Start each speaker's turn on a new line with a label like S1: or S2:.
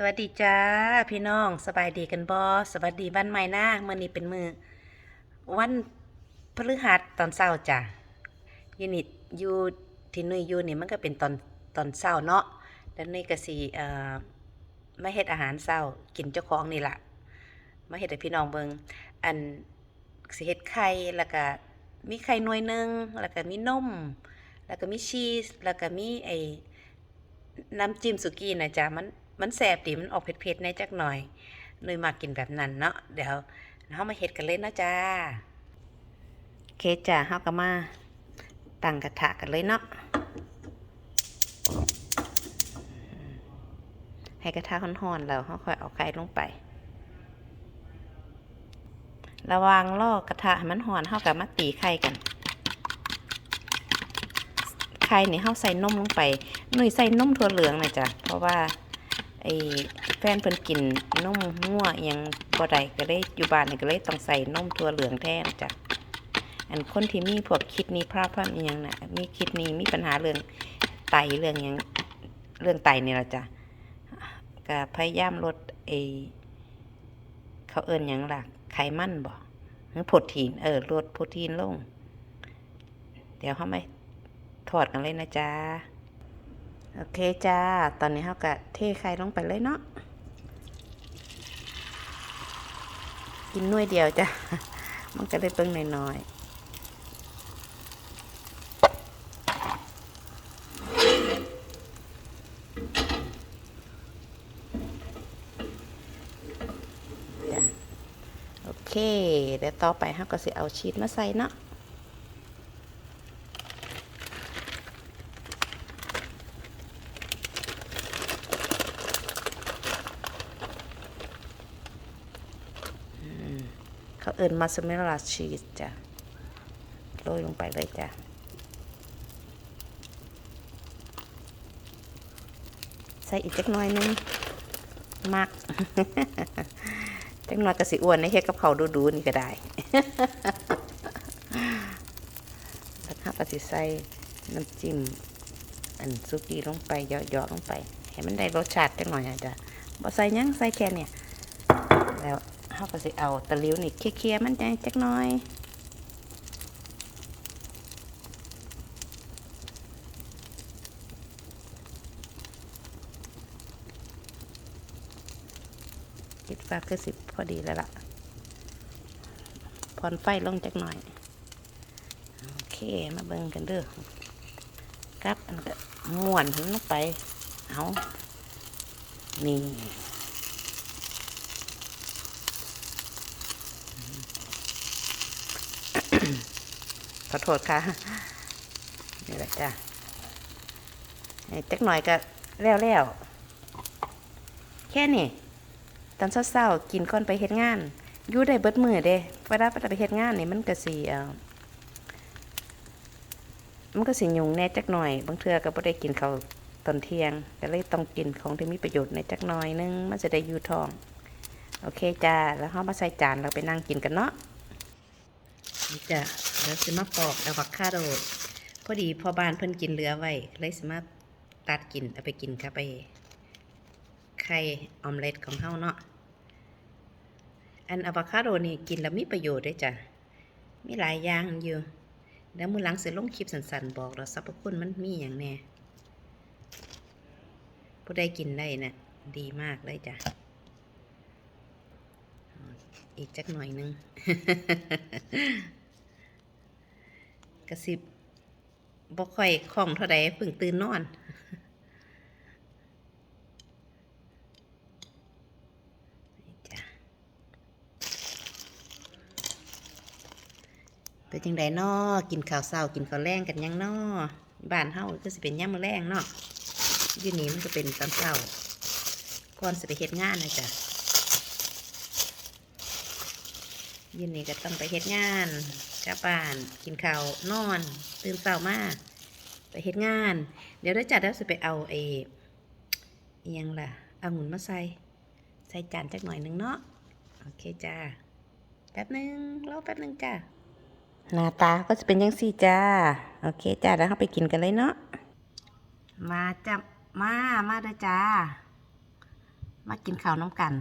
S1: สวัสดีจ้าพี่น้องสบายดีกันบอสวัสดีวันใหม่นะเมื่อนี้เป็นมือวันพฤหัสตอนเช้าจ้ะยูนิตยูที่นุยยูนี่มันก็เป็นตอนตอนเช้าเนาะแล้วนี่ก็สิเอ่อมาเฮ็ดอาหารเช้ากินเจ้าของนี่ละมาเฮ็ดให้พี่น้องเบิงอันสิเฮ็ดไข่แล้วก็มีไข่หน่วยหนึงแล้วก็มีนมแล้วก็มีชีสแล้วก็มีไอ้น้ำจิ้มสุกี้นะจ๊ะมัน มันแสบดีมันออกเผ็ดๆในจักหน่อยนุยมากกินแบบนั้นเนาะเดี๋ยวเรามาเฮ็ดกันเลยนะจ๊ะโอเคจ้ะเฮาก็มาตั้งกระทะกันเลยเนาะให้กระทะร้อนๆแล้วเฮาค่อยเอาไข่ลงไประวังล่อกระทะให้มันร้อนเฮาก็มาตีไข่กัน ไข่นี่เฮาใส่นมลงไป หนุ่ยใส่นมถั่วเหลืองนะจ๊ะ เพราะว่า ไอ้แฟนเพิ่นกินนมงัวอิหยังบ่ได้ก็เลยอยู่บ้านนี่ก็เลยต้องใส่นมถั่วเหลืองแทนจ้ะอันคนที่มีพวกคิดนี้พลาดพลาดอิหยังน่ะมีคิดนี้มีปัญหาเรื่องไตเรื่องหยังเรื่องไตนี่ล่ะจ้ะก็พยายามลดไอ้เขาเอิ้นหยังล่ะไขมันบ่หรือโปรตีนเออลดโปรตีนลง เดี๋ยวเฮามาถอดกันเลยนะจ๊ะ โอเคจ้า ตอนนี้เขาก็เทไข่ลงไปเลยเนาะ กินน่วยเดียวจ้ะ มันก็ได้เปิ้งน้อยๆจ้ะโอเค เดี๋ยวต่อไปเขาก็สิเอาชีสมาใส่เนาะ เขาเอิญมาสเมลลาชีสจ้ะโรยลงไปเลยจ้ะใส่อีกจักหน่อยนึงมักจักหน่อยก็สิอ้วนในเฮ็ดกับเขาดูๆนี่ก็ได้สักห้าก็สิใส่น้ำจิ้มอันซุกี้ลงไปเยาะๆลงไป ให้มันได้รสชาติจักหน่อยอะจ้ะบ่ใส่ยังใส่แค่เนี่ยแล้ว เขาก็สิเอาตะลิ้วนี่เคลียร์ๆมันจังจักหน้อยคิดว่าคือสิพอดีแล้วล่ะพอนไฟลงจักหน่อย โอเค มาเบิ่งกันเด้อกับอันก็ม้วนถึงลงไป เอานี่ ขอโทษค่ะนี่แหละจ้ะให้จักหน่อยก็แล้วแล้วๆแค่นี้ตอนเศร้าๆกินก่อนไปเฮ็ดงานอยู่ได้เบิดมือเด้เวลาไปเฮ็ดงานนี่มันก็สิเอ่อมันก็สิยุงแน่จักหน่อยบางเทื่อก็บ่ได้กินข้าวตอนเที่ยงก็เลยต้องกินของที่มีประโยชน์ในจักหน่อยนึงมันจะได้อยู่ท้อง โอเคจ้าแล้วเฮามาใส่จานเราไปนั่งกินกันเนาะ นี่จ้ะเดี๋ยวสิมาปอกอะโวคาโดพอดีพอบ้านเพิ่นกินเหลือไว้เลยสิมาตัดกินเอาไปกินครับไปไข่ออมเล็ตของเฮาเนาะอันอะโวคาโดนี่กินแล้วมีประโยชน์ด้วยจ้ะมีหลายอย่างอยู่เดี๋ยวมือหลังเสิลงคลิปสั้นๆบอกเราสรรพคุณมันมีอย่างแน่ผู้ใดกินได้น่ะดีมากเลยจ้ะอีกจักหน่อยนึง กระสิบบ่ค่อยคล่องเท่าใดเพิ่งตื่นนอน เป็นจังไดน้อกินข้าวเช้ากินข้าวแรงกันยังน้อบ้านเฮาก็สิเป็นยามมื้อแรงเนาะอยู่นี่มันก็เป็นตอนเช้าก่อนสิไปเฮ็ดงานนะจ๊ะ เย็นนี้ก็ต้องไปเฮ็ดงานกลับบ้าน กินข้าวนอน ตื่นเช้ามาไปเฮ็ดงาน เดี๋ยวได้จัดแล้วสิไปเอาไอ้อิหยังล่ะเอาหุ่นมาใส่ ใส่จานจักหน่อยหนึงเนาะโอเคจ้าแป๊บหนึงรอแป๊บหนึงจ้าหน้าตาก็จะเป็นยังสี่จ้าโอเคจ้าแล้วเราไปกินกันเลยเนาะมาจ้ามามาเด้อจ้า มากินข้าวน้ำกัน